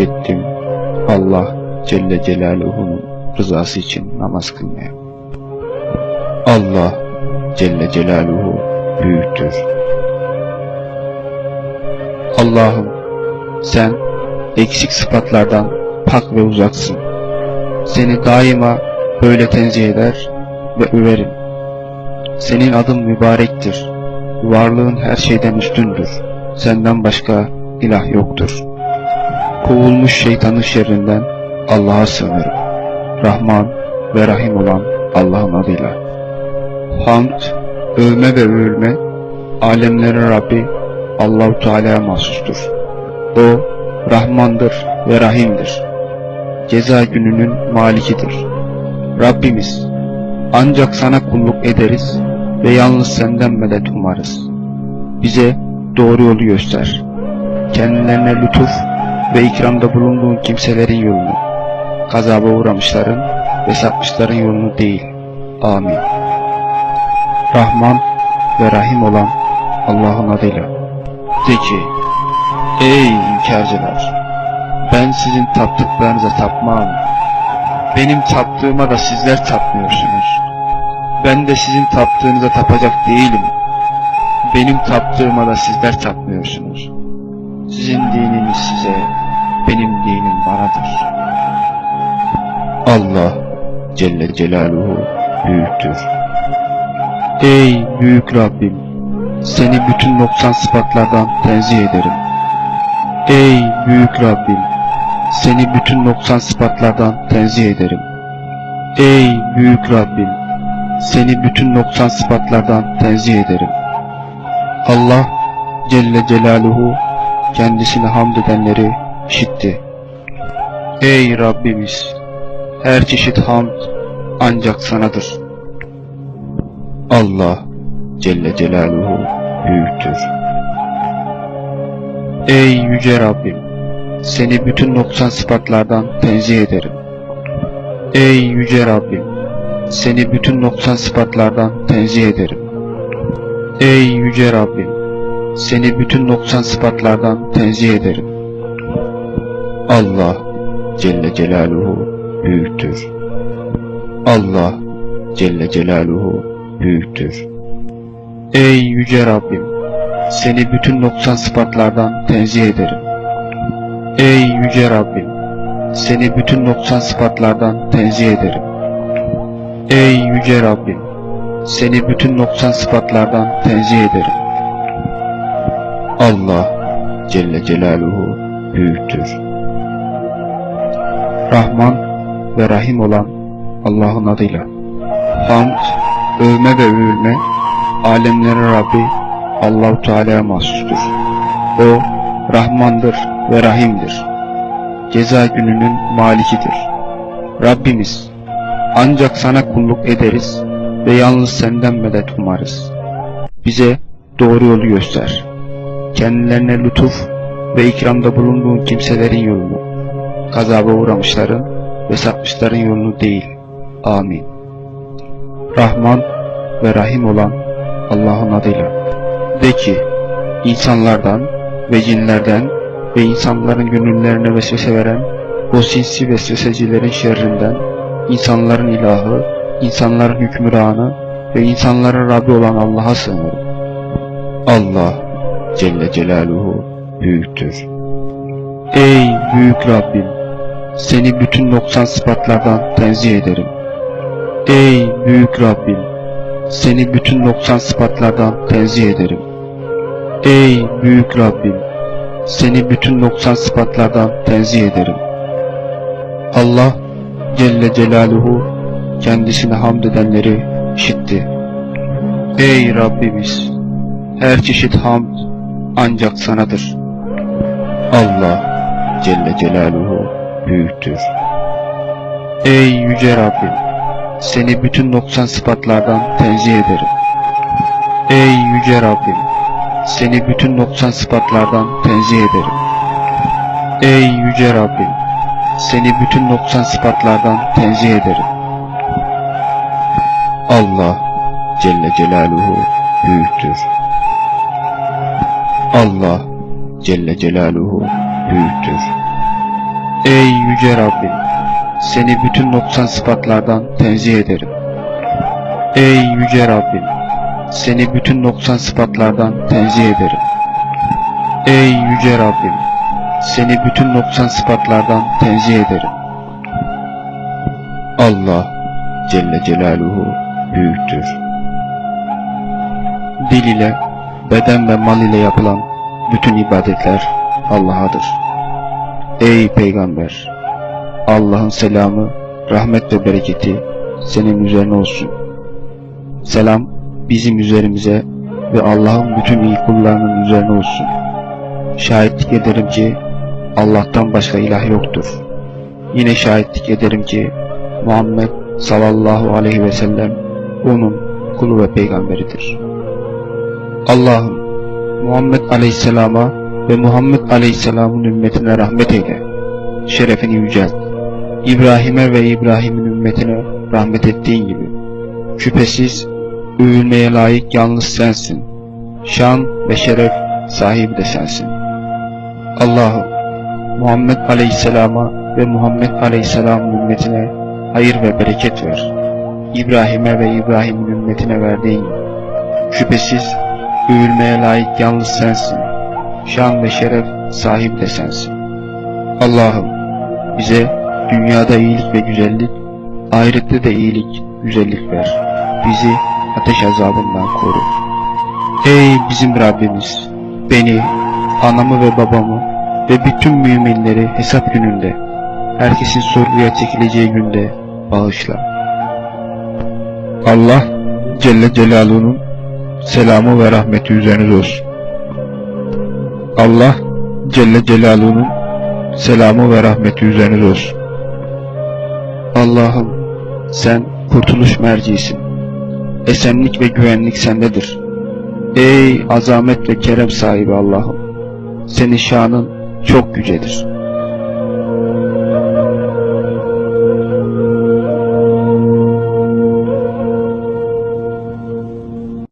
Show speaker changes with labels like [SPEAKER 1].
[SPEAKER 1] niyet Allah Celle Celaluhu'nun rızası için namaz kılmaya. Allah Celle Celaluhu büyüktür. Allah'ım sen eksik sıfatlardan pak ve uzaksın. Seni daima böyle tenzih eder ve överim. Senin adın mübarektir. Varlığın her şeyden üstündür. Senden başka ilah yoktur. Kovulmuş şeytanın şerrinden Allah'a sığınırım. Rahman ve Rahim olan Allah'ın adıyla. Hamd, övme ve övülme, alemlerin Rabbi Allahu Teala'ya mahsustur. O, Rahmandır ve Rahim'dir. Ceza gününün malikidir. Rabbimiz, ancak sana kulluk ederiz ve yalnız senden medet umarız. Bize doğru yolu göster. Kendilerine lütuf ve ikramda bulunduğun kimselerin yolunu, gazaba uğramışların ve sapmışların yolunu değil. Amin. Rahman ve Rahim olan Allah'ın adıyla. De ki, ey inkarcılar, ben sizin taptıklarınıza tapmam. Benim taptığıma da sizler tapmıyorsunuz. Ben de sizin taptığınıza tapacak değilim. Benim taptığıma da sizler tapmıyorsunuz. Sizin dininiz size, benim dinim banadır. Allah Celle Celaluhu büyüktür. Ey büyük Rabbim! Seni bütün noksan sıfatlardan tenzih ederim. Ey büyük Rabbim! Seni bütün noksan sıfatlardan tenzih ederim. Ey büyük Rabbim! Seni bütün noksan sıfatlardan tenzih ederim. Allah Celle Celaluhu kendisine hamd edenleri işitti. Ey Rabbimiz! Her çeşit hamd ancak sanadır. Allah Celle Celaluhu büyüktür. Ey Yüce Rabbim! Seni bütün noksan sıfatlardan tenzih ederim. Ey Yüce Rabbim! Seni bütün noksan sıfatlardan tenzih ederim. Ey Yüce Rabbim! Seni bütün noksan sıfatlardan tenzih ederim. Allah Celle Celaluhu büyüktür. Allah Celle Celaluhu büyüktür. Ey Yüce Rabbim! Seni bütün noksan sıfatlardan tenzih ederim. Ey Yüce Rabbim! Seni bütün noksan sıfatlardan tenzih ederim. Ey Yüce Rabbim! Seni bütün noksan sıfatlardan tenzih ederim. Allah Celle Celaluhu büyüktür. Rahman ve Rahim olan Allah'ın adıyla. Hamd, övme ve övülme, alemlerin Rabbi Allahu Teala'ya mahsustur. O, Rahmandır ve Rahim'dir. Ceza gününün malikidir. Rabbimiz, ancak sana kulluk ederiz ve yalnız senden medet umarız. Bize doğru yolu göster. Kendilerine lütuf ve ikramda bulunduğun kimselerin yolunu, gazaba uğramışların ve sapmışların yolunu değil. Amin. Rahman ve Rahim olan Allah'ın adıyla. De ki, insanlardan ve cinlerden ve insanların gönüllerine vesvese veren o sinsi vesvesecilerin şerrinden, insanların ilahı, insanların hükmüranı ve insanların Rabbi olan Allah'a sığınırım. Allah Celle Celaluhu büyüktür. Ey büyük Rabbim! Seni bütün noksan sıfatlardan tenzih ederim. Ey büyük Rabbim! Seni bütün noksan sıfatlardan tenzih ederim. Ey büyük Rabbim! Seni bütün noksan sıfatlardan tenzih ederim. Allah Celle Celaluhu kendisine hamd edenleri işitti. Ey Rabbimiz! Her çeşit hamd ancak sanadır. Allah Celle Celaluhu büyüktür. Ey Yüce Rabbim! Seni bütün noksan sıfatlardan tenzih ederim. Ey Yüce Rabbim! Seni bütün noksan sıfatlardan tenzih ederim. Ey Yüce Rabbim! Seni bütün noksan sıfatlardan tenzih ederim. Allah Celle Celaluhu büyüktür. Allah Celle Celaluhu büyüktür. Ey yüce Rabbim, seni bütün noksan sıfatlardan tenzih ederim. Ey yüce Rabbim, seni bütün noksan sıfatlardan tenzih ederim. Ey yüce Rabbim, seni bütün noksan sıfatlardan tenzih ederim. Allah Celle Celaluhu büyüktür. Dil ile, beden ve mal ile yapılan bütün ibadetler Allah'adır. Ey Peygamber! Allah'ın selamı, rahmet ve bereketi senin üzerine olsun. Selam bizim üzerimize ve Allah'ın bütün iyi kullarının üzerine olsun. Şahitlik ederim ki Allah'tan başka ilah yoktur. Yine şahitlik ederim ki Muhammed sallallahu aleyhi ve sellem onun kulu ve peygamberidir. Allah'ım Muhammed aleyhisselama ve Muhammed aleyhisselamın ümmetine rahmet eyle. Şerefini yücelt. İbrahim'e ve İbrahim'in ümmetine rahmet ettiğin gibi. Şüphesiz övülmeye layık yalnız sensin. Şan ve şeref sahibi de sensin. Allah'ım Muhammed aleyhisselama ve Muhammed aleyhisselamın ümmetine hayır ve bereket ver. İbrahim'e ve İbrahim'in ümmetine verdiğin gibi. Şüphesiz övülmeye layık yalnız sensin. Şan ve şeref sahibi de sensin. Allah'ım bize dünyada iyilik ve güzellik, ahirette de iyilik, güzellik ver. Bizi ateş azabından koru. Ey bizim Rabbimiz! Beni, anamı ve babamı ve bütün müminleri hesap gününde, herkesin sorguya çekileceği günde bağışla. Allah Celle Celaluhu'nun selamı ve rahmeti üzerinize olsun. Allah Celle Celaluhu'nun selamı ve rahmeti üzerinize olsun. Allah'ım sen kurtuluş mercisin. Esenlik ve güvenlik sendedir. Ey azamet ve kerem sahibi Allah'ım. Senin şanın çok yücedir.